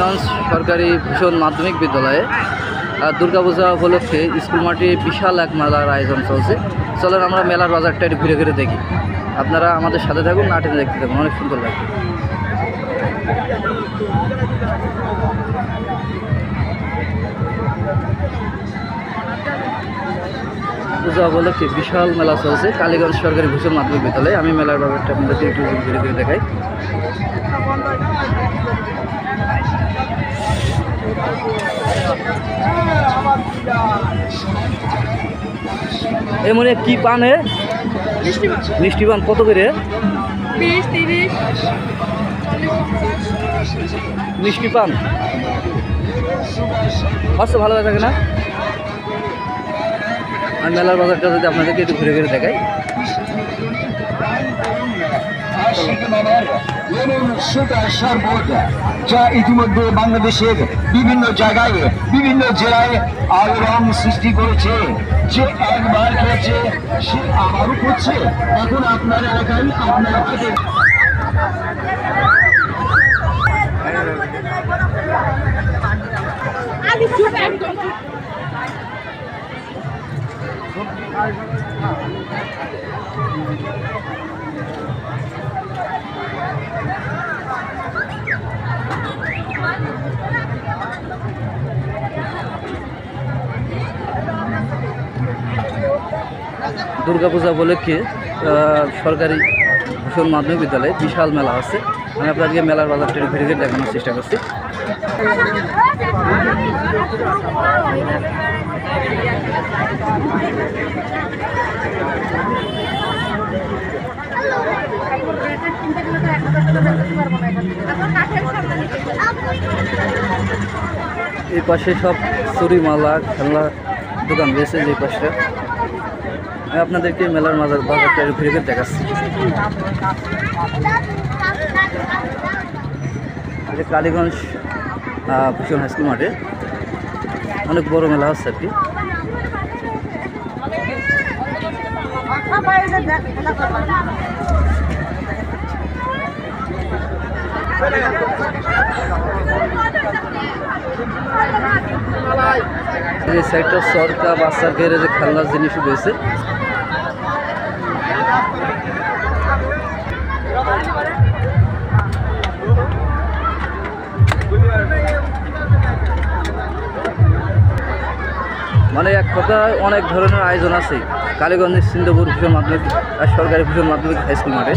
কালীগঞ্জ সরকারি ভূষণ মাধ্যমিক বিদ্যালয়ে দুর্গাপূজা উপলক্ষে স্কুল মাঠে বিশাল এক মেলার আয়োজন চলছে। চলেন আমরা মেলার বাজারটা ঘুরে ঘুরে দেখি। আপনারা আমাদের সাথে থাকুন নাটে দেখতে থাকুন, অনেক সুন্দর লাগবে। পূজা উপলক্ষে বিশাল মেলা চলছে। কালীগঞ্জ সরকারি ভূষণ মাধ্যমিক বিদ্যালয়ে আমি মেলার ব্যাপারটা আপনাদেরকে একটু ঘুরে ঘুরে দেখাই। এ মনে কি পান এ? মিষ্টি পান। কত করে? মিষ্টি পান। আচ্ছা ভালো থাকে না? আর মেলার বাজারটা যদি আপনাদেরকে একটু ঘুরে ঘুরে দেখাই। এমন সুতার শরবত যা ইতিমধ্যে বাংলাদেশের বিভিন্ন জায়গায়, বিভিন্ন জেলায় আলোড়ন সৃষ্টি করেছে। যে একবার খেয়েছে, সে আবারও করছে। এখন আপনার এলাকায় আপনার হাতে ছোট একদম দুর্গাপূজা উপলক্ষে সরকারি ভূষণ মাধ্যমিক বিদ্যালয়ে বিশাল মেলা আছে। আমি আপনাদেরকে মেলার বাজারটা ঘুরে ঘুরে দেখানোর চেষ্টা করছি। এই পাশে সব চুরি মালা, খেলনা দোকান রয়েছে যে পাশে। আমি আপনাদেরকে মেলার মাজার বাজারটা ঘুরে ঘুরে দেখাচ্ছি। কালীগঞ্জ ভূষণ হাইস্কুল মাঠে। অনেক বড় মেলা হচ্ছে আর কি। এই সাইডটা সরকার বাচ্চাদের যে খেলনার জিনিস রয়েছে। মানে এক কথায় অনেক ধরনের আয়োজন আছে, কালীগঞ্জের সিন্ধুপুর ভূষণ মাধ্যমিক আর সরকারি ভূষণ মাধ্যমিক হাই স্কুল মাঠে।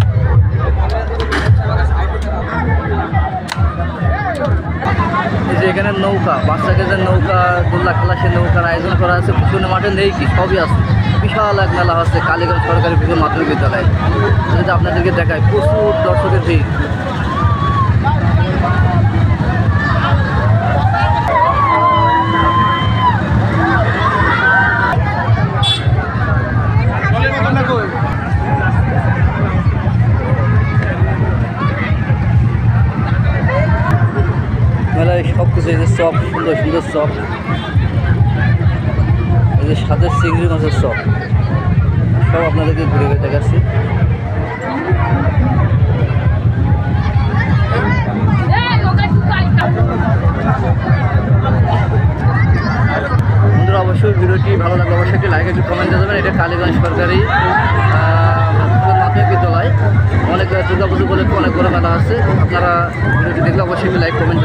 যে এখানে নৌকা বাচ্চাকে যে নৌকা দোল্লা খেলা সে নৌকার আয়োজন করা আছে, পিছনে মাঠে নেই কি? সবই আছে। বিশাল এক মেলা হচ্ছে কালীগঞ্জ সরকারি পুজো মাধ্যমিক বিদ্যালয়। যদি আপনাদেরকে দেখায় প্রচুর দর্শকের ভিড়। মেলায় সব কিছু যে চপ, সুন্দর সুন্দর চপ। এই যে সাদের চিংড়ি মাছের চপ। সব আপনাদেরকে ঘুরে ঘুরে দেখাচ্ছি। বন্ধুরা, অবশ্যই ভিডিওটি ভালো লাগলে অবশ্যই একটি লাইক একটু কমেন্ট দেবেন। এটা কালীগঞ্জ সরকারি মাধ্যমিক বিদ্যালয়। অনেক দুর্গাপুজো বলে অনেক বড় মেলা আছে। আপনারা ভিডিওটি দেখলে অবশ্যই লাইক কমেন্ট